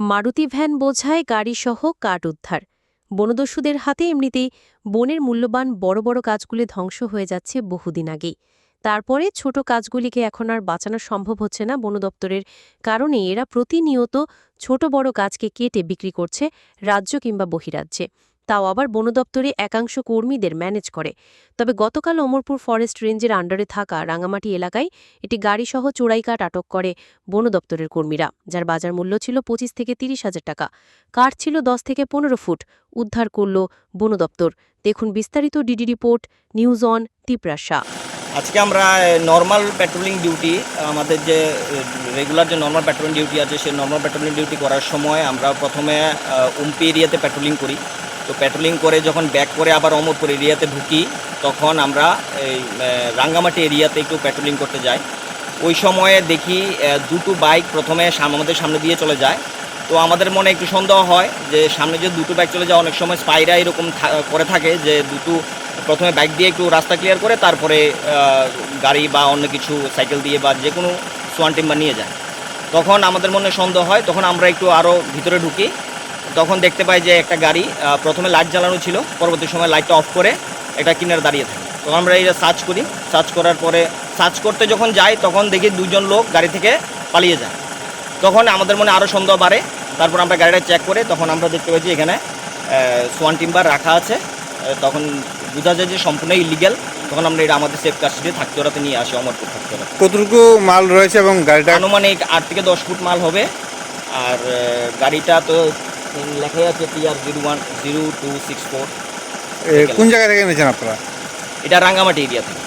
Maruti van বোঝায় গাড়িসহ কাঠ উদ্ধার। বনদস্যুদের হাতে এমনিতেই বনের মূল্যবান বড় বড় কাজগুলি ধ্বংস হয়ে যাচ্ছে বহুদিন আগেই। তারপরে ছোট কাজগুলিকে এখন আর বাঁচানো সম্ভব হচ্ছে না বন দপ্তরের কারণে এরা প্রতিনিয়ত ছোট বড় গাছকে কেটে বিক্রি করছে রাজ্য কিংবা বহিরাজ্যে। তাও আবার বন দপ্তরে একাংশ কর্মীদের ম্যানেজ করে। তবে গতকাল অমরপুর ফরেস্ট রেঞ্জের আন্ডারে থাকা রাঙামাটি এলাকায় একটি গাড়িসহ চোরাই কাঠ আটক করে বন দপ্তরের কর্মীরা, যার বাজার মূল্য ছিল পঁচিশ থেকে তিরিশ হাজার টাকা। কাঠ ছিল দশ থেকে পনেরো ফুট, উদ্ধার করল বন দপ্তর দেখুন বিস্তারিত DD report, news on Tiprasa আজকে আমরা নর্মাল পেট্রোলিং ডিউটি আমাদের যে রেগুলার যে নর্মাল পেট্রোলিং ডিউটি আছে, সেই নর্মাল পেট্রোলিং ডিউটি করার সময় আমরা প্রথমে উম্পি এরিয়াতে পেট্রোলিং করি। তো পেট্রোলিং করে যখন ব্যাক করে আবার অমরপুর এরিয়াতে ঢুকি, তখন আমরা এই রাঙ্গামাটি এরিয়াতে একটু পেট্রোলিং করতে যাই। ওই সময়ে দেখি দুটো বাইক প্রথমে আমাদের সামনে দিয়ে চলে যায়। তো আমাদের মনে একটু সন্দেহ হয় যে সামনে যে দুটো বাইক চলে যায়, অনেক সময় স্পাইরা এরকম করে থাকে যে দুটো প্রথমে বাইক দিয়ে একটু রাস্তা ক্লিয়ার করে তারপরে গাড়ি বা অন্য কিছু সাইকেল দিয়ে বা যে কোনো সোয়ান টিম্বার নিয়ে যায়। তখন আমাদের মনে সন্দেহ হয়, তখন আমরা একটু আরও ভিতরে ঢুকি। তখন দেখতে পাই যে একটা গাড়ি প্রথমে লাইট জ্বালানো ছিল পরবর্তী সময় লাইটটা অফ করে একটা কিনারে দাঁড়িয়ে থাকে। তখন আমরা এটা সার্চ করি সার্চ করার পরে সার্চ করতে যখন যাই তখন দেখি দুজন লোক গাড়ি থেকে পালিয়ে যায়। তখন আমাদের মনে আরও সন্দেহ বাড়ে তারপর আমরা গাড়িটা চেক করে তখন আমরা দেখতে পাচ্ছি এখানে সোয়ান টিম্বার রাখা আছে। তখন বোঝা যায় যে সম্পূর্ণ ইলিগেল তখন আমরা এটা আমাদের সেফ কাস্টডি থাকতে ওরাতে নিয়ে আসি অমরপুর থাকতে কতটুকু মাল রয়েছে এবং গাড়িটা? আনুমানিক আট থেকে দশ ফুট মাল হবে। আর গাড়িটা তো লেখাই আছে TR zero one zero two six four কোন জায়গা থেকে এনেছেন আপনারা? এটা রাঙ্গামাটি এরিয়া থেকে।